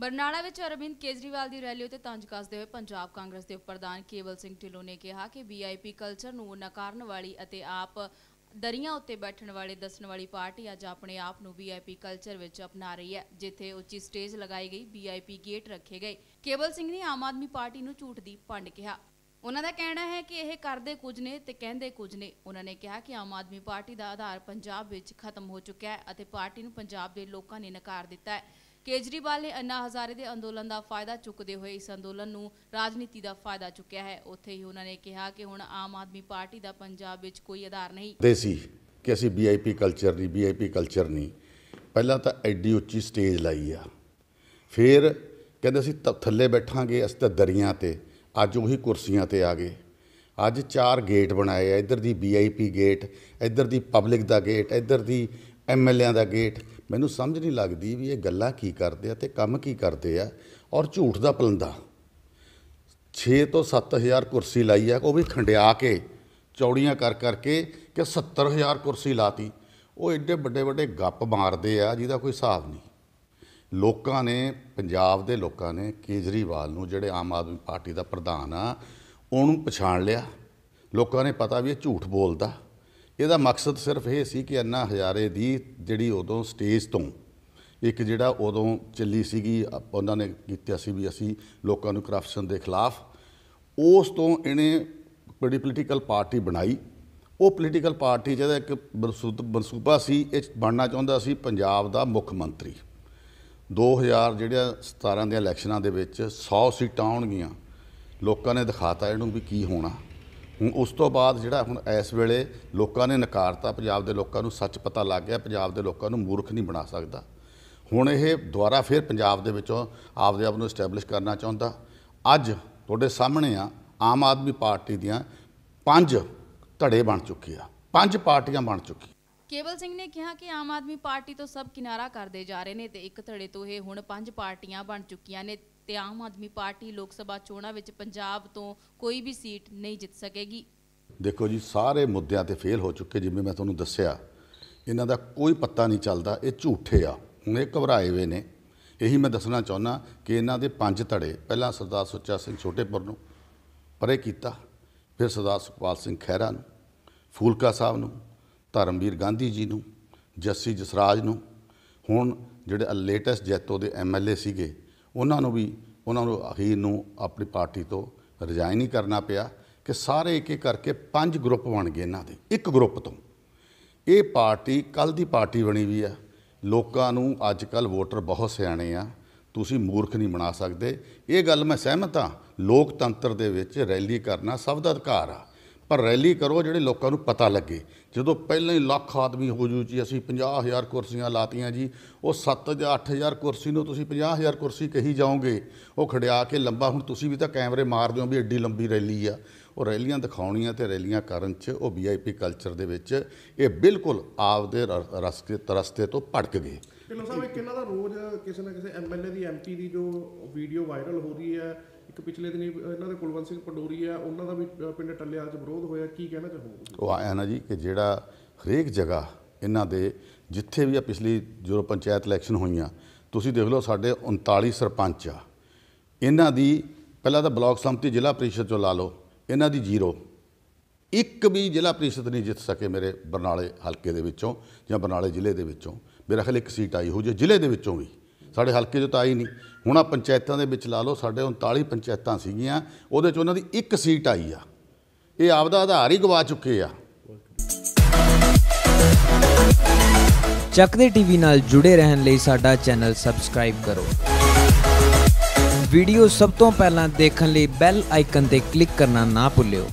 ਬਰਨਾਲਾ ਵਿੱਚ ਅਰਵਿੰਦ ਕੇਜਰੀਵਾਲ ਦੀ ਰੈਲੀ ਉਤੇ ਤੰਜ ਕੱਸਦੇ ਹੋਏ ਪੰਜਾਬ ਕਾਂਗਰਸ ਦੇ ਪ੍ਰਧਾਨ ਕੇਵਲ ਸਿੰਘ ਢਿੱਲੋਂ ਨੇ ਕਿਹਾ ਕਿ ਵੀਆਈਪੀ ਕਲਚਰ ਨੂੰ ਨਕਾਰਨ ਵਾਲੀ ਅਤੇ ਆਪ ਦਰੀਆਂ ਉੱਤੇ ਬੈਠਣ ਵਾਲੇ, ਦੱਸਣ ਵਾਲੀ ਪਾਰਟੀ ਅੱਜ ਆਪਣੇ ਆਪ ਨੂੰ ਵੀਆਈਪੀ ਕਲਚਰ ਵਿੱਚ ਅਪਣਾ ਰਹੀ ਹੈ, ਜਿੱਥੇ ਉੱਚੀ ਸਟੇਜ ਲਗਾਈ ਗਈ ਵੀਆਈਪੀ ਗੇਟ ਰੱਖੇ ਗਏ। ਕੇਵਲ ਸਿੰਘ ਨੇ ਆਮ ਆਦਮੀ ਪਾਰਟੀ ਨੂੰ ਝੂਠ ਦੀ ਪੰਡ ਕਿਹਾ। ਉਹਨਾਂ ਦਾ ਕਹਿਣਾ ਹੈ ਕਿ ਇਹ ਕਰਦੇ ਕੁਝ ਨੇ ਤੇ ਕਹਿੰਦੇ ਕੁਝ ਨੇ। ਉਹਨਾਂ ਨੇ ਕਿਹਾ ਕਿ ਆਮ ਆਦਮੀ ਪਾਰਟੀ ਦਾ ਆਧਾਰ ਪੰਜਾਬ ਵਿੱਚ ਖਤਮ ਹੋ ਚੁੱਕਿਆ ਹੈ ਅਤੇ ਪਾਰਟੀ ਨੂੰ ਪੰਜਾਬ ਦੇ ਲੋਕਾਂ ਨੇ ਨਕਾਰ ਦਿੱਤਾ ਹੈ। ਕੇਜਰੀਵਾਲ ਨੇ ਅੰਨਾ ਹਜ਼ਾਰੇ ਦੇ ਅੰਦੋਲਨ ਦਾ ਫਾਇਦਾ ਚੁੱਕਦੇ ਹੋਏ ਇਸ ਅੰਦੋਲਨ ਨੂੰ ਰਾਜਨੀਤੀ ਦਾ ਫਾਇਦਾ ਚੁੱਕਿਆ ਹੈ। ਉੱਥੇ ਹੀ ਉਹਨਾਂ ਨੇ ਕਿਹਾ ਕਿ ਹੁਣ ਆਮ ਆਦਮੀ ਪਾਰਟੀ ਦਾ ਪੰਜਾਬ ਵਿੱਚ ਕੋਈ ਆਧਾਰ ਨਹੀਂ। ਦੇ ਸੀ ਕਿ ਅਸੀਂ ਵੀਆਈਪੀ ਕਲਚਰ ਨਹੀਂ ਵੀਆਈਪੀ ਕਲਚਰ ਨਹੀਂ। ਪਹਿਲਾਂ ਤਾਂ ਐਡੀ ਉੱਚੀ ਸਟੇਜ ਲਾਈ ਆ। ਫਿਰ ਕਹਿੰਦੇ ਅਸੀਂ ਤ- ਥੱਲੇ ਬੈਠਾਂਗੇ, ਅਸੀਂ ਤਾਂ ਦਰੀਆਂ ਤੇ, ਅੱਜ ਉਹੀ ਕੁਰਸੀਆਂ ਤੇ ਆ ਗਏ। ਅੱਜ ਚਾਰ ਗੇਟ ਬਣਾਏ ਆ, ਇੱਧਰ ਦੀ ਵੀਆਈਪੀ ਗੇਟ ਇੱਧਰ ਦੀ ਪਬਲਿਕ ਦਾ ਗੇਟ ਇੱਧਰ ਦੀ ਐਮਐਲਏਆਂ ਦਾ ਗੇਟ ਮੈਨੂੰ ਸਮਝ ਨਹੀਂ ਲੱਗਦੀ ਵੀ ਇਹ ਗੱਲਾਂ ਕੀ ਕਰਦੇ ਆ ਤੇ ਕੰਮ ਕੀ ਕਰਦੇ ਆ ਔਰ ਝੂਠ ਦਾ ਪਲੰਦਾ। 6 ਤੋਂ 7000 ਕੁਰਸੀ ਲਾਈ ਆ, ਉਹ ਵੀ ਖੰਡਿਆ ਕੇ, ਚੌੜੀਆਂ ਕਰ ਕਰਕੇ ਕਿ 70000 ਕੁਰਸੀ ਲਾਤੀ। ਉਹ ਐਡੇ ਵੱਡੇ ਵੱਡੇ ਗੱਪ ਮਾਰਦੇ ਆ, ਜਿਹਦਾ ਕੋਈ ਹਿਸਾਬ ਨਹੀਂ। ਲੋਕਾਂ ਨੇ, ਪੰਜਾਬ ਦੇ ਲੋਕਾਂ ਨੇ ਕੇਜਰੀਵਾਲ ਨੂੰ ਜਿਹੜੇ ਆਮ ਆਦਮੀ ਪਾਰਟੀ ਦਾ ਪ੍ਰਧਾਨ ਆ, ਉਹਨੂੰ ਪਛਾਣ ਲਿਆ। ਲੋਕਾਂ ਨੇ ਪਤਾ ਵੀ ਇਹ ਝੂਠ ਬੋਲਦਾ। ਇਹਦਾ ਮਕਸਦ ਸਿਰਫ ਇਹ ਸੀ ਕਿ ਅੰਨਾ ਹਜ਼ਾਰੇ ਦੀ ਜਿਹੜੀ ਉਦੋਂ ਸਟੇਜ ਤੋਂ ਇੱਕ ਜਿਹੜਾ ਉਦੋਂ ਚੱਲੀ ਸੀਗੀ ਉਹਨਾਂ ਨੇ ਕੀਤਾ ਸੀ ਵੀ ਅਸੀਂ ਲੋਕਾਂ ਨੂੰ ਕਰਪਸ਼ਨ ਦੇ ਖਿਲਾਫ ਉਸ ਤੋਂ ਇਹਨੇ ਬੜੀ ਪੋਲੀਟੀਕਲ ਪਾਰਟੀ ਬਣਾਈ। ਉਹ ਪੋਲੀਟੀਕਲ ਪਾਰਟੀ ਜਿਹਦਾ ਇੱਕ ਮਨਸੂਬ- ਮਨਸੂਬਾ ਸੀ, ਇਹ ਬਣਨਾ ਚਾਹੁੰਦਾ ਸੀ ਪੰਜਾਬ ਦਾ ਮੁੱਖ ਮੰਤਰੀ। 2000 ਜਿਹੜੀਆਂ 17 ਦੀਆਂ ਇਲੈਕਸ਼ਨਾਂ ਦੇ ਵਿੱਚ 100 ਸੀਟਾਂ ਆਉਣਗੀਆਂ। ਲੋਕਾਂ ਨੇ ਦਿਖਾਤਾ ਇਹਨੂੰ ਵੀ ਕੀ ਹੋਣਾ। ਉਸ ਤੋਂ ਬਾਅਦ ਜਿਹੜਾ ਹੁਣ ਇਸ ਵੇਲੇ ਲੋਕਾਂ ਨੇ ਨਕਾਰਤਾ, ਪੰਜਾਬ ਦੇ ਲੋਕਾਂ ਨੂੰ ਸੱਚ ਪਤਾ ਲੱਗ ਗਿਆ, ਪੰਜਾਬ ਦੇ ਲੋਕਾਂ ਨੂੰ ਮੂਰਖ ਨਹੀਂ ਬਣਾ ਸਕਦਾ। ਹੁਣ ਇਹ ਦੁਬਾਰਾ ਫਿਰ ਪੰਜਾਬ ਦੇ ਵਿੱਚੋਂ ਆਪਦੇ ਆਪ ਨੂੰ ਐਸਟੈਬਲਿਸ਼ ਕਰਨਾ ਚਾਹੁੰਦਾ। ਅੱਜ ਤੁਹਾਡੇ ਸਾਹਮਣੇ ਆ, ਆਮ ਆਦਮੀ ਪਾਰਟੀ ਦੀਆਂ ਪੰਜ ਧੜੇ ਬਣ ਚੁੱਕੇ ਆ। ਪੰਜ ਪਾਰਟੀਆਂ ਬਣ ਚੁੱਕੀ। ਕੇਵਲ ਸਿੰਘ ਨੇ ਕਿਹਾ ਕਿ ਆਮ ਆਦਮੀ ਪਾਰਟੀ ਤੋਂ ਸਭ ਕਿਨਾਰਾ ਕਰਦੇ ਜਾ ਰਹੇ ਨੇ ਤੇ ਇੱਕ ਧੜੇ ਤੋਂ ਇਹ ਹੁਣ ਪੰਜ ਪਾਰਟੀਆਂ ਬਣ ਚੁੱਕੀਆਂ ਨੇ। ਤੇ ਆਮ ਆਦਮੀ ਪਾਰਟੀ ਲੋਕ ਸਭਾ ਚੋਣਾਂ ਵਿੱਚ ਪੰਜਾਬ ਤੋਂ ਕੋਈ ਵੀ ਸੀਟ ਨਹੀਂ ਜਿੱਤ ਸਕੇਗੀ। ਦੇਖੋ ਜੀ, ਸਾਰੇ ਮੁੱਦਿਆਂ ਤੇ ਫੇਲ ਹੋ ਚੁੱਕੇ, ਜਿਵੇਂ ਮੈਂ ਤੁਹਾਨੂੰ ਦੱਸਿਆ, ਇਹਨਾਂ ਦਾ ਕੋਈ ਪਤਾ ਨਹੀਂ ਚੱਲਦਾ, ਇਹ ਝੂਠੇ ਆ, ਹੁਣ ਇਹ ਘਬਰਾਏ ਹੋਏ ਨੇ। ਇਹੀ ਮੈਂ ਦੱਸਣਾ ਚਾਹੁੰਦਾ ਕਿ ਇਹਨਾਂ ਦੇ ਪੰਜ ਧੜੇ, ਪਹਿਲਾਂ ਸਰਦਾਰ ਸੁੱਚਾ ਸਿੰਘ ਛੋਟੇਪੁਰ ਨੂੰ, ਪਰੇ ਕੀਤਾ, ਫਿਰ ਸਰਦਾਰ ਸੁਖਪਾਲ ਸਿੰਘ ਖਹਿਰਾ ਨੂੰ, ਫੂਲਕਾ ਸਾਹਿਬ ਨੂੰ, ਧਰਮਵੀਰ ਗਾਂਧੀ ਜੀ ਨੂੰ, ਜੱਸੀ ਜਸਰਾਜ ਨੂੰ। ਹੁਣ ਜਿਹੜੇ ਲੇਟੈਸਟ ਜੈਤੋ ਦੇ ਐਮਐਲਏ ਸੀਗੇ ਉਹਨਾਂ ਨੂੰ ਵੀ, ਉਹਨਾਂ ਨੂੰ ਅਖੀਰ ਨੂੰ ਆਪਣੀ ਪਾਰਟੀ ਤੋਂ ਰਿਜ਼ਾਈਨ ਹੀ ਕਰਨਾ ਪਿਆ ਕਿ ਸਾਰੇ ਇੱਕ ਇੱਕ ਕਰਕੇ ਪੰਜ ਗਰੁੱਪ ਬਣ ਗਏ ਇਹਨਾਂ ਦੇ, ਇੱਕ ਗਰੁੱਪ ਤੋਂ। ਇਹ ਪਾਰਟੀ ਕੱਲ ਦੀ ਪਾਰਟੀ ਬਣੀ ਵੀ ਆ। ਲੋਕਾਂ ਨੂੰ ਅੱਜ ਕੱਲ ਵੋਟਰ ਬਹੁਤ ਸਿਆਣੇ ਆ। ਤੁਸੀਂ ਮੂਰਖ ਨਹੀਂ ਬਣਾ ਸਕਦੇ। ਇਹ ਗੱਲ ਮੈਂ ਸਹਿਮਤ ਹਾਂ। ਲੋਕਤੰਤਰ ਦੇ ਵਿੱਚ ਰੈਲੀ ਕਰਨਾ ਸਭ ਦਾ ਅਧਿਕਾਰ ਆ। ਪਰ ਰੈਲੀ ਕਰੋ ਜਿਹੜੇ ਲੋਕਾਂ ਨੂੰ ਪਤਾ ਲੱਗੇ। ਜਦੋਂ ਪਹਿਲਾਂ ਹੀ ਲੱਖ ਆਦਮੀ ਹੋ ਜੂ ਜੀ, ਅਸੀਂ 50000 ਕੁਰਸੀਆਂ ਲਾਤੀਆਂ ਜੀ, ਉਹ 7 ਜਾਂ 8000 ਕੁਰਸੀ ਨੂੰ ਤੁਸੀਂ 50000 ਕੁਰਸੀ ਕਹੀ ਜਾਓਗੇ, ਉਹ ਖੜਿਆ ਕੇ ਲੰਬਾ, ਹੁਣ ਤੁਸੀਂ ਵੀ ਤਾਂ ਕੈਮਰੇ ਮਾਰਦੇ ਹੋ ਵੀ ਐਡੀ ਲੰਬੀ ਰੈਲੀ ਆ। ਉਹ ਰੈਲੀਆਂ ਦਿਖਾਉਣੀਆਂ ਤੇ ਰੈਲੀਆਂ ਕਰਨ 'ਚ ਉਹ ਵੀਆਈਪੀ ਕਲਚਰ ਦੇ ਵਿੱਚ ਇਹ ਬਿਲਕੁਲ ਆਪਦੇ ਰਸਤੇ ਰਸਤੇ ਤੋਂ ਭਟਕ ਗਏ। ਢਿੱਲੋਂ ਸਾਹਿਬ, ਇੱਕ ਇਹਨਾਂ ਦਾ ਰੋਜ਼ ਕਿਸੇ ਨਾ ਕਿਸੇ ਐਮਐਲਏ ਦੀ ਐਮਪੀ ਦੀ ਜੋ ਵੀਡੀਓ ਵਾਇਰਲ ਹੋ ਰਹੀ ਹੈ, ਇੱਕ ਪਿਛਲੇ ਦਿਨੀ ਇਹਨਾਂ ਦੇ ਕੁਲਵੰਤ ਸਿੰਘ ਪੰਡੋਰੀ ਹੈ, ਉਹਨਾਂ ਦਾ ਵੀ ਪਿੰਡ ਟੱਲਿਆਲ 'ਚ ਵਿਰੋਧ ਹੋਇਆ, ਕੀ ਕਹਿਣਾ ਚਾਹੋਗੇ ਉਹ ਆਇਆ ਨਾ ਜੀ ਕਿ ਜਿਹੜਾ ਹਰੇਕ ਜਗ੍ਹਾ ਇਹਨਾਂ ਦੇ, ਜਿੱਥੇ ਵੀ ਆ ਪਿਛਲੀ ਜਦੋਂ ਪੰਚਾਇਤ ਇਲੈਕਸ਼ਨ ਹੋਈਆਂ, ਤੁਸੀਂ ਦੇਖ ਲਓ ਸਾਡੇ 39 ਸਰਪੰਚ ਆ। ਇਹਨਾਂ ਦੀ ਪਹਿਲਾਂ ਤਾਂ ਬਲਾਕ ਸੰਮਤੀ ਜ਼ਿਲ੍ਹਾ ਪ੍ਰੀਸ਼ਦ ਚੋਂ ਲਾ ਲਓ, ਇਹਨਾਂ ਦੀ ਜ਼ੀਰੋ। ਇੱਕ ਵੀ ਜ਼ਿਲ੍ਹਾ ਪ੍ਰੀਸ਼ਦ ਨਹੀਂ ਜਿੱਤ ਸਕੇ ਮੇਰੇ ਬਰਨਾਲੇ ਹਲਕੇ ਦੇ ਵਿੱਚੋਂ ਜਾਂ ਬਰਨਾਲੇ ਜ਼ਿਲ੍ਹੇ ਦੇ ਵਿੱਚੋਂ। ਮੇਰਾ ਖਿਆਲ ਇੱਕ ਸੀਟ ਆਈ ਹੋ ਜੇ ਜ਼ਿਲ੍ਹੇ ਦੇ ਵਿੱਚੋਂ ਵੀ। ਸਾਡੇ ਹਲਕੇ 'ਚੋਂ ਤਾਂ ਆਈ ਨਹੀਂ। ਹੁਣ ਆ ਪੰਚਾਇਤਾਂ ਦੇ ਵਿੱਚ ਲਾ ਲਓ, ਸਾਡੇ 39 ਪੰਚਾਇਤਾਂ ਸੀਗੀਆਂ, ਉਹਦੇ 'ਚ ਉਹਨਾਂ ਦੀ ਇੱਕ ਸੀਟ ਆਈ ਆ। ਇਹ ਆਪਦਾ ਆਧਾਰ ਹੀ ਗਵਾ ਚੁੱਕੇ ਆ। ਚੱਕਦੇ ਟੀਵੀ ਨਾਲ ਜੁੜੇ ਰਹਿਣ ਲਈ ਸਾਡਾ ਚੈਨਲ ਸਬਸਕ੍ਰਾਈਬ ਕਰੋ। ਵੀਡੀਓ ਸਭ ਤੋਂ ਪਹਿਲਾਂ ਦੇਖਣ ਲਈ ਬੈਲ ਆਈਕਨ ਤੇ ਕਲਿੱਕ ਕਰਨਾ ਨਾ ਭੁੱਲਿਓ।